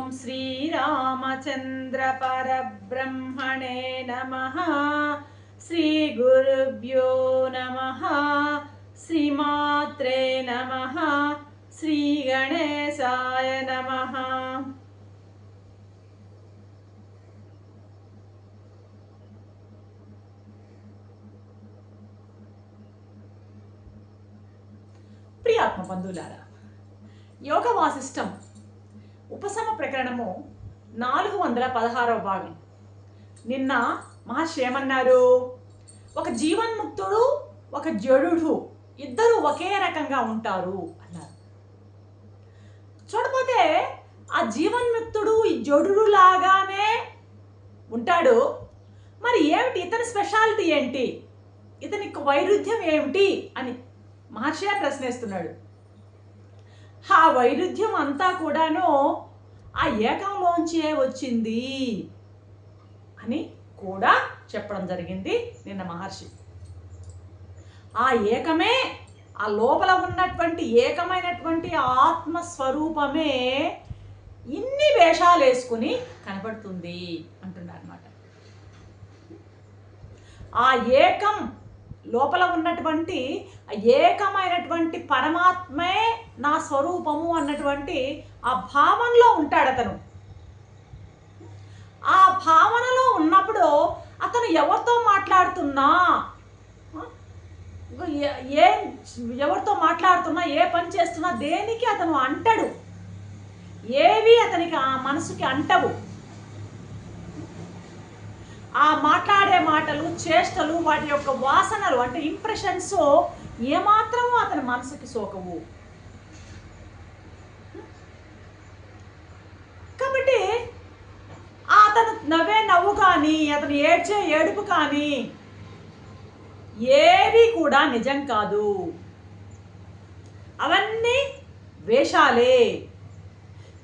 ఓం శ్రీరామచంద్ర పరబ్రహ్మణే నమ శ్రీ గురుభ్యో నమ శ్రీమాత్రే నమ శ్రీ గణేశాయ నమ ప్రియాత్మ బంధువులారా యోగ వాసిష్టం ఉపశమ ప్రకరణము నాలుగు వందల పదహారవ భాగం. నిన్న మహర్షి ఏమన్నారు? ఒక జీవన్ముక్తుడు ఒక జడుడు ఇద్దరు ఒకే రకంగా ఉంటారు అన్నారు. చూడపోతే ఆ జీవన్ముక్తుడు ఈ జడుడు లాగానే ఉంటాడు. మరి ఏమిటి ఇతని స్పెషాలిటీ ఏంటి? ఇతని వైరుధ్యం ఏమిటి అని మహర్షి ప్రశ్నిస్తున్నాడు. ఆ వైరుధ్యం అంతా కూడాను ఆ ఏకంలోంచే వచ్చింది అని కూడా చెప్పడం జరిగింది నిన్న మహర్షి. ఆ ఏకమే ఆ లోపల ఉన్నటువంటి ఏకమైనటువంటి ఆత్మస్వరూపమే ఇన్ని వేషాలు వేసుకుని కనబడుతుంది అంటున్నారు అనమాట ఆ ఏకం లోపల ఉన్నటువంటి ఏకమైనటువంటి పరమాత్మే నా స్వరూపము అన్నటువంటి ఆ భావనలో ఉంటాడు అతను. ఆ భావనలో ఉన్నప్పుడు అతను ఎవరితో మాట్లాడుతున్నా? ఏ ఎవరితో మాట్లాడుతున్నా? ఏ పని చేస్తున్నా? దేనికి అతను అంటడు. ఏవి అతనికి ఆ మనసుకి అంటవు. ఆ మాట్లాడే మాటలు చేష్టలు వాటి యొక్క వాసనలు అంటే ఇంప్రెషన్స్ ఏమాత్రము అతని మనసుకి సోకవు. కాబట్టి అతను నవ్వే నవ్వు కానీ అతను ఏడ్చే ఏడుపు కానీ ఏవి కూడా నిజం కాదు. అవన్నీ వేషాలే.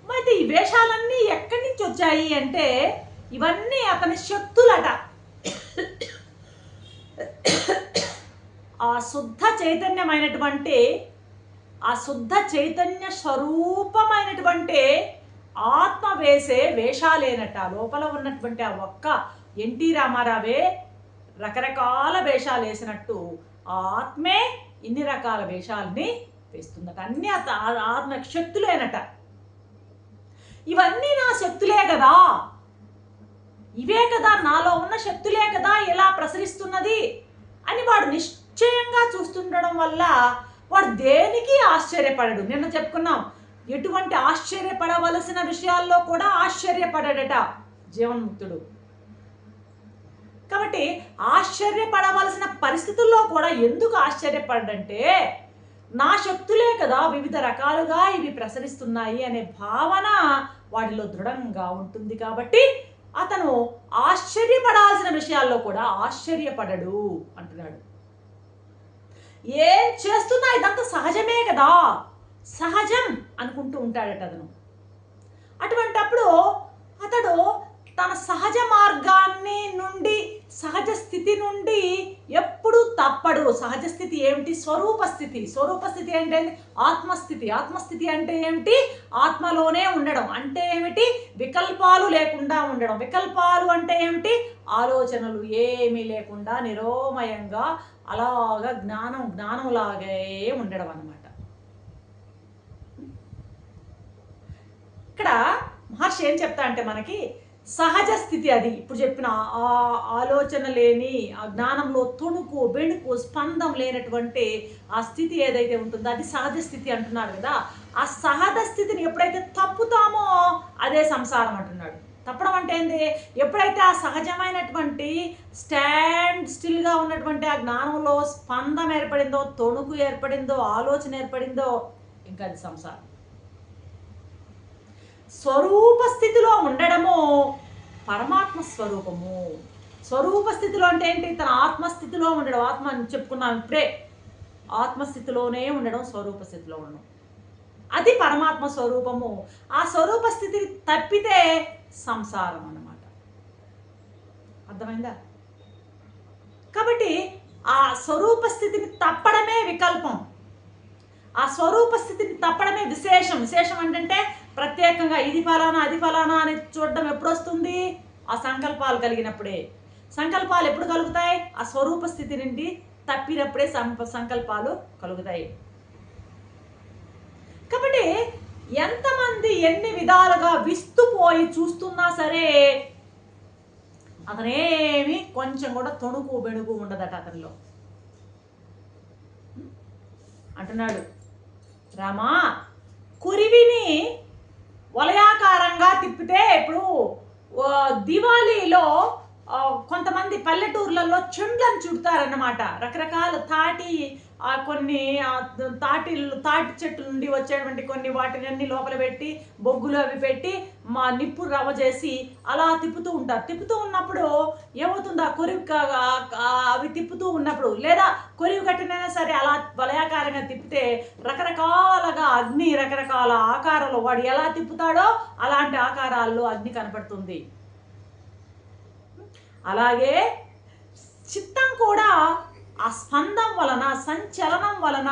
మరి ఈ వేషాలన్నీ ఎక్కడి నుంచి వచ్చాయి అంటే ఇవన్నీ అతని శక్తులట ఆ శుద్ధ చైతన్యమైనటువంటి ఆ శుద్ధ చైతన్య స్వరూపమైనటువంటి ఆత్మ వేసే వేషాలేనట. లోపల ఉన్నటువంటి ఆ ఒక్క ఎన్టీ రామారావే రకరకాల వేషాలు వేసినట్టు ఆ ఆత్మే ఇన్ని రకాల వేషాలని వేస్తుందట. అన్ని ఆ- ఆత్మ శక్తులేనట ఇవన్నీ నా శక్తులే కదా. ఇవే కదా నాలో ఉన్న శక్తులే కదా ఇలా ప్రసరిస్తున్నది అని వాడు నిశ్చయంగా చూస్తుండడం వల్ల వాడు దేనికి ఆశ్చర్యపడడు. నిన్న చెప్పుకున్నాం ఎటువంటి ఆశ్చర్యపడవలసిన విషయాల్లో కూడా ఆశ్చర్యపడడట జీవన్ముక్తుడు. కాబట్టి ఆశ్చర్యపడవలసిన పరిస్థితుల్లో కూడా ఎందుకు ఆశ్చర్యపడంటే నా శక్తులే కదా వివిధ రకాలుగా ఇవి ప్రసరిస్తున్నాయి అనే భావన వాడిలో దృఢంగా ఉంటుంది కాబట్టి అతను ఆశ్చర్యపడాల్సిన విషయాల్లో కూడా ఆశ్చర్యపడడు అంటున్నాడు. ఏం చేస్తున్నా ఇదంతా సహజమే కదా? సహజం అనుకుంటూ ఉంటాడట అతను. అటువంటప్పుడు అతడు తన సహజ మార్గాన్ని నుండి సహజ స్థితి నుండి ఎప్పుడూ తప్పడు. సహజ స్థితి ఏమిటి? స్వరూప స్థితి. స్వరూప స్థితి అంటే ఆత్మస్థితి. ఆత్మస్థితి అంటే ఏమిటి? ఆత్మలోనే ఉండడం. అంటే ఏమిటి? వికల్పాలు లేకుండా ఉండడం. వికల్పాలు అంటే ఏమిటి? ఆలోచనలు ఏమీ లేకుండా నిరోమయంగా అలాగా జ్ఞానం జ్ఞానంలాగే ఉండడం అన్నమాట. ఇక్కడ మహర్షి ఏం చెప్తా అంటే మనకి సహజ స్థితి అది. ఇప్పుడు చెప్పిన ఆ ఆలోచన లేని ఆ జ్ఞానంలో తుణుకు బెణుకు స్పందం లేనటువంటి ఆ స్థితి ఏదైతే ఉంటుందో అది సహజ స్థితి అంటున్నారు కదా. ఆ సహజ స్థితిని ఎప్పుడైతే తప్పుతామో అదే సంసారం అంటున్నాడు. తప్పడం అంటే ఏంది? ఎప్పుడైతే ఆ సహజమైనటువంటి స్టాండ్ స్టిల్గా ఉన్నటువంటి ఆ జ్ఞానంలో స్పందం ఏర్పడిందో తొణుకు ఏర్పడిందో ఆలోచన ఏర్పడిందో ఇంకా అది సంసారం. స్వరూప స్థితిలో ఉండడము పరమాత్మ స్వరూపము. స్వరూప స్థితిలో అంటే ఏంటి? తన ఆత్మస్థితిలో ఉండడం. ఆత్మ అని చెప్పుకున్నాం ఇప్పుడే. ఆత్మస్థితిలోనే ఉండడం స్వరూప స్థితిలో ఉండడం. అది పరమాత్మ స్వరూపము. ఆ స్వరూప స్థితిని తప్పితే సంసారం అన్నమాట. అర్థమైందా? కాబట్టి ఆ స్వరూప స్థితిని తప్పడమే వికల్పం. ఆ స్వరూప స్థితిని తప్పడమే విశేషం. విశేషం ఏంటంటే ప్రత్యేకంగా ఇది ఫలానా అది ఫలానా అని చూడడం ఎప్పుడు వస్తుంది ఆ సంకల్పాలు కలిగినప్పుడే. సంకల్పాలు ఎప్పుడు కలుగుతాయి? ఆ స్వరూప స్థితి నుండి తప్పినప్పుడే సం- సంకల్పాలు కలుగుతాయి. కాబట్టి ఎంతమంది ఎన్ని విధాలుగా విస్తుపోయి చూస్తున్నా సరే అతనేమి కొంచెం కూడా తొణుకు బెణుకు ఉండదట అతనిలో. అంటున్నాడు రామా కురివిని వలయాకారంగా తిప్పితే ఇప్పుడు దివాళీలో కొంతమంది పల్లెటూర్లలో చెండ్లను చుడతారన్నమాట. రకరకాల తాటి కొన్ని తాటి తాటి చెట్ల నుండి వచ్చేటువంటి కొన్ని వాటిని అన్ని లోపల పెట్టి బొగ్గులు అవి పెట్టి మా నిప్పు రవ్వ చేసి అలా తిప్పుతూ ఉంటారు. తిప్పుతూ ఉన్నప్పుడు ఏమవుతుంది? ఆ కొరివి అవి తిప్పుతూ ఉన్నప్పుడు లేదా కొరివి కట్టినైనా సరే అలా వలయాకారంగా తిప్పితే రకరకాలుగా అగ్ని రకరకాల ఆకారాలు వాడు ఎలా తిప్పుతాడో అలాంటి ఆకారాల్లో అగ్ని కనపడుతుంది. అలాగే చిత్తం కూడా ఆ స్పందం వలన సంచలనం వలన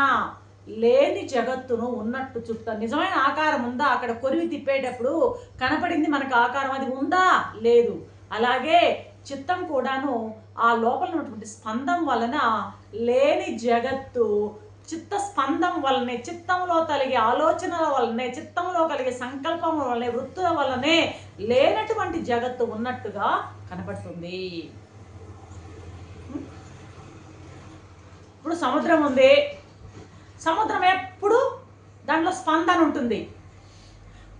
లేని జగత్తును ఉన్నట్టు చుట్ట నిజమైన ఆకారం ఉందా? అక్కడ కొరివి తిప్పేటప్పుడు కనపడింది మనకు ఆకారం. అది ఉందా? లేదు. అలాగే చిత్తం కూడాను ఆ లోపల ఉన్నటువంటి స్పందం వలన లేని జగత్తు చిత్తస్పందం వల్లనే చిత్తంలో కలిగే ఆలోచనల వల్లనే చిత్తంలో కలిగే సంకల్పం వల్లనే వృత్తుల వల్లనే లేనటువంటి జగత్తు ఉన్నట్టుగా కనపడుతుంది. ఇప్పుడు సముద్రం ఉంది. సముద్రం ఎప్పుడు దాంట్లో స్పందన ఉంటుంది.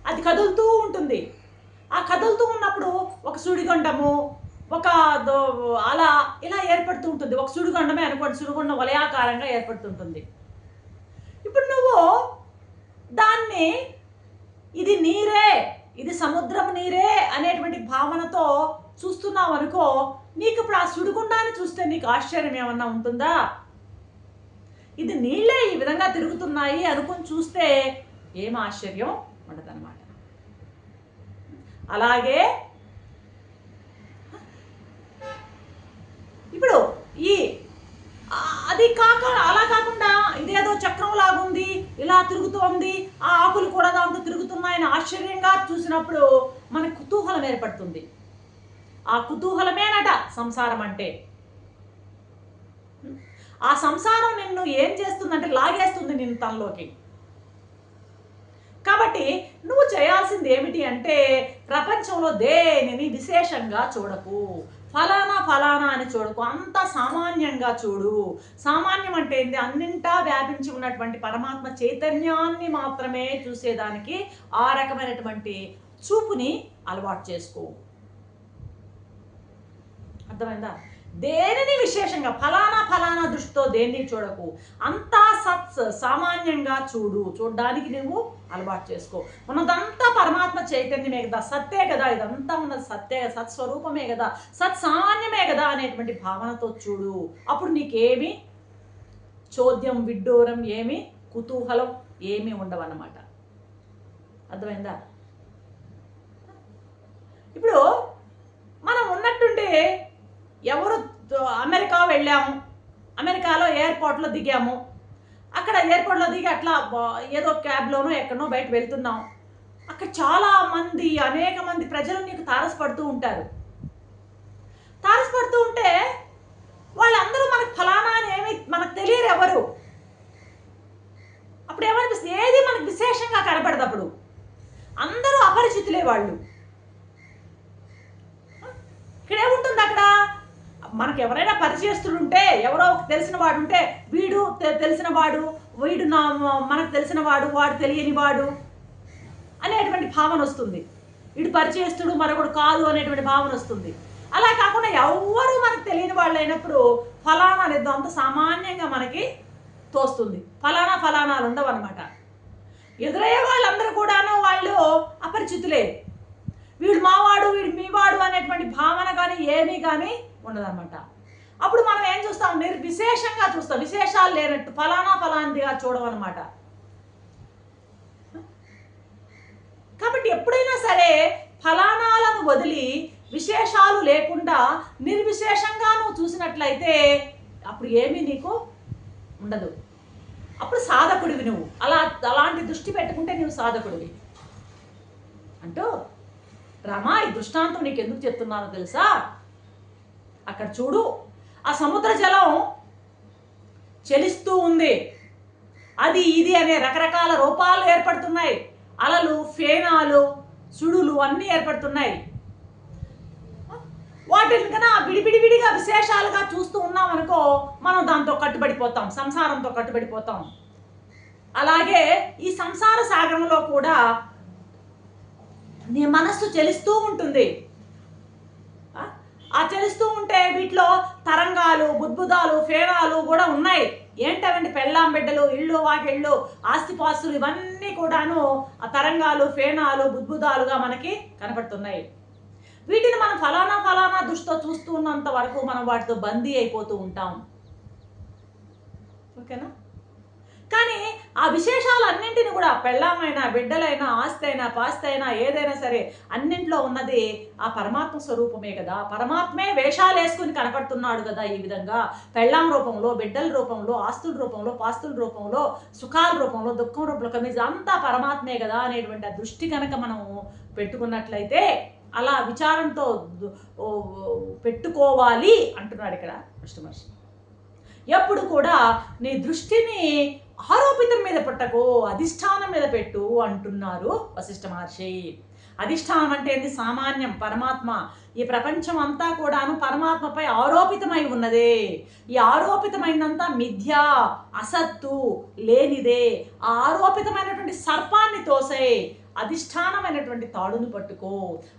అది కదులుతూ ఉంటుంది. ఆ కదులుతూ ఉన్నప్పుడు ఒక సుడిగుండము ఒక దో- అలా ఇలా ఏర్పడుతూ ఉంటుంది. ఒక సుడుగుండమే అనుకోండి సుడుగుండ వలయాకారంగా ఏర్పడుతుంటుంది. ఇప్పుడు నువ్వు దాన్ని ఇది నీరే ఇది సముద్రం నీరే అనేటువంటి భావనతో చూస్తున్నావు అనుకో నీకు ఇప్పుడు ఆ సుడిగుండాన్ని చూస్తే నీకు ఆశ్చర్యం ఏమన్నా ఉంటుందా? ఇది నీళ్ళే ఈ విధంగా తిరుగుతున్నాయి అనుకుని చూస్తే ఏం ఆశ్చర్యం ఉండదన్నమాట. అలాగే ఇప్పుడు ఈ అది కాక అలా కాకుండా ఇదేదో చక్రం లాగుంది ఇలా తిరుగుతోంది ఆ ఆకులు కూడా దాంతో తిరుగుతున్నాయని ఆశ్చర్యంగా చూసినప్పుడు మనకు కుతూహలం ఏర్పడుతుంది. ఆ కుతూహలమేనట సంసారం అంటే. ఆ సంసారం నిన్ను ఏం చేస్తుందంటే లాగేస్తుంది నిన్ను తనలోకి. కాబట్టి నువ్వు చేయాల్సింది ఏమిటి అంటే ప్రపంచంలో దేనిని విశేషంగా చూడకు. ఫలానా ఫలానా అని చూడకు. అంత సామాన్యంగా చూడు. సామాన్యం అంటే ఏంటి? అన్నింటా వ్యాపించి ఉన్నటువంటి పరమాత్మ చైతన్యాన్ని మాత్రమే చూసేదానికి ఆ రకమైనటువంటి చూపుని అలవాటు చేసుకో. అర్థమైందా? దేనిని విశేషంగా? ఫలానా ఫలానా దృష్టితో దేన్ని చూడకు? అంతా సత్ సామాన్యంగా చూడు. చూడడానికి నువ్వు అలవాటు చేసుకో. ఉన్నదంతా పరమాత్మ చైతన్యమే కదా. సత్తే కదా. ఇదంతా ఉన్నది సత్తే. సత్స్వరూపమే కదా. సత్ సామాన్యమే కదా అనేటువంటి భావనతో చూడు. అప్పుడు నీకేమి చోద్యం విడ్డూరం ఏమి కుతూహలం ఏమీ ఉండవన్నమాట. అర్థమైందా? ఇప్పుడు మనం ఉన్నట్టుండే ఎవరు అమెరికా వెళ్ళాము. అమెరికాలో ఎయిర్పోర్ట్లో దిగాము. అక్కడ ఎయిర్పోర్ట్లో దిగి అట్లా ఏదో క్యాబ్లోనో ఎక్కడనో బయట వెళ్తున్నాం. అక్కడ చాలా మంది అనేక మంది ప్రజలు నీకు తారసపడుతూ ఉంటారు. తారసపడుతూ ఉంటే వాళ్ళందరూ మనకు ఫలానా అని ఏమి మనకు తెలియరు ఎవరు. అప్పుడు ఏమనిపిస్తుంది? ఏది మనకు విశేషంగా కనపడదు అప్పుడు. అందరూ అపరిచితులే వాళ్ళు. ఇక్కడ ఏముంటుంది అక్కడ? మనకు ఎవరైనా పరిచయస్తుడు ఉంటే ఎవరో ఒక తెలిసిన వాడు ఉంటే వీడు తె- తెలిసిన వాడు వీడు నా మనకు తెలిసిన వాడు వాడు తెలియని వాడు అనేటువంటి భావన వస్తుంది. వీడు పరిచయస్తుడు మరొకడు కాదు అనేటువంటి భావన వస్తుంది. అలా కాకుండా ఎవరు మనకు తెలియని వాళ్ళు అయినప్పుడు ఫలానా అనేది అంత సామాన్యంగా మనకి తోస్తుంది. ఫలానా ఫలానాలు ఉండవు అనమాట ఎదురయ్యే వాళ్ళందరూ కూడాను వాళ్ళు అపరిచితులే. వీడు మావాడు వీడు మీవాడు అనేటువంటి భావన కానీ ఏమీ కానీ ఉండదన్నమాట. అప్పుడు మనం ఏం చూస్తాం? మీరు విశేషంగా చూస్తాం. విశేషాలు లేనట్టు ఫలానా ఫలాంటిగా చూడమన్నమాట కాబట్టి ఎప్పుడైనా సరే ఫలానాలను వదిలి విశేషాలు లేకుండా నిర్విశేషంగా నువ్వు చూసినట్లయితే అప్పుడు ఏమీ నీకు ఉండదు. అప్పుడు సాధకుడివి నువ్వు. అలా అలాంటి దృష్టి పెట్టుకుంటే నువ్వు సాధకుడివి. అంటూ రమా ఈ దృష్టాంతం నీకు ఎందుకు చెప్తున్నానో తెలుసా? అక్కడ చూడు ఆ సముద్ర జలం చెలిస్తూ ఉంది. అది ఇది అనే రకరకాల రూపాలు ఏర్పడుతున్నాయి. అలలు ఫేనాలు సుడులు అన్నీ ఏర్పడుతున్నాయి. వాటిని కన్నా విడివిడివిడిగా విశేషాలుగా చూస్తూ ఉన్నాం అనుకో మనం దాంతో కట్టుబడిపోతాం సంసారంతో కట్టుబడిపోతాం. అలాగే ఈ సంసార సాగరంలో కూడా నీ మనస్సు చెలిస్తూ ఉంటుంది. ఆ? ఆ ఉంటే వీటిలో తరంగాలు బుద్భుదాలు ఫేరాలు కూడా ఉన్నాయి. ఏంటవండి పెళ్ళాం బిడ్డలు ఇళ్ళు వాకిళ్ళు ఆస్తిపాస్తులు ఇవన్నీ కూడాను ఆ తరంగాలు ఫేనాలు బుద్భుదాలుగా మనకి కనపడుతున్నాయి. వీటిని మనం ఫలానా ఫలానా దృష్టితో చూస్తూ ఉన్నంత వరకు మనం వాటితో బందీ అయిపోతూ ఉంటాం. ఓకేనా? విశేషాలన్నింటిని కూడా పెళ్ళామైనా బిడ్డలైనా ఆస్తి అయినా పాస్తి అయినా ఏదైనా సరే అన్నింట్లో ఉన్నది ఆ పరమాత్మ స్వరూపమే కదా. పరమాత్మే వేషాలు వేసుకుని కనపడుతున్నాడు కదా ఈ విధంగా. పెళ్ళాం రూపంలో బిడ్డల రూపంలో ఆస్తుల రూపంలో పాస్తుల రూపంలో సుఖాల రూపంలో దుఃఖం రూపంలో కమీజ్ అంతా పరమాత్మే కదా అనేటువంటి ఆ దృష్టి కనుక మనం పెట్టుకున్నట్లయితే అలా విచారంతో పెట్టుకోవాలి అంటున్నాడు ఇక్కడ కృష్ణ మహర్షి ఎప్పుడు కూడా నీ దృష్టిని ఆరోపితం మీద పెట్టకు అధిష్టానం మీద పెట్టు అంటున్నారు వశిష్ఠ మహర్షి. అధిష్టానం అంటే ఏంది? సామాన్యం పరమాత్మ. ఈ ప్రపంచం అంతా కూడాను పరమాత్మపై ఆరోపితమై ఉన్నదే. ఈ ఆరోపితమైనంతా మిథ్య అసత్తు లేనిదే. ఆ ఆరోపితమైనటువంటి సర్పాన్ని తోసే అధిష్టానమైనటువంటి తాడును పట్టుకో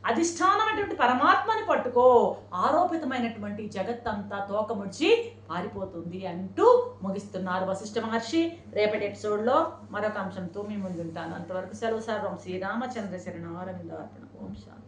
అధిష్టానమైనటువంటి పరమాత్మని పట్టుకో ఆరోపితమైనటువంటి జగత్తంతా తోకముడిచి పారిపోతుంది అంటూ ముగిస్తున్నారు వశిష్ఠ మహర్షి. రేపటి ఎపిసోడ్లో మరొక అంశంతో మీ ముందుంటాను. అంతవరకు సెలవు సర్వం శ్రీరామచంద్ర శరణారవింద అర్పణ ఓం శాంతి.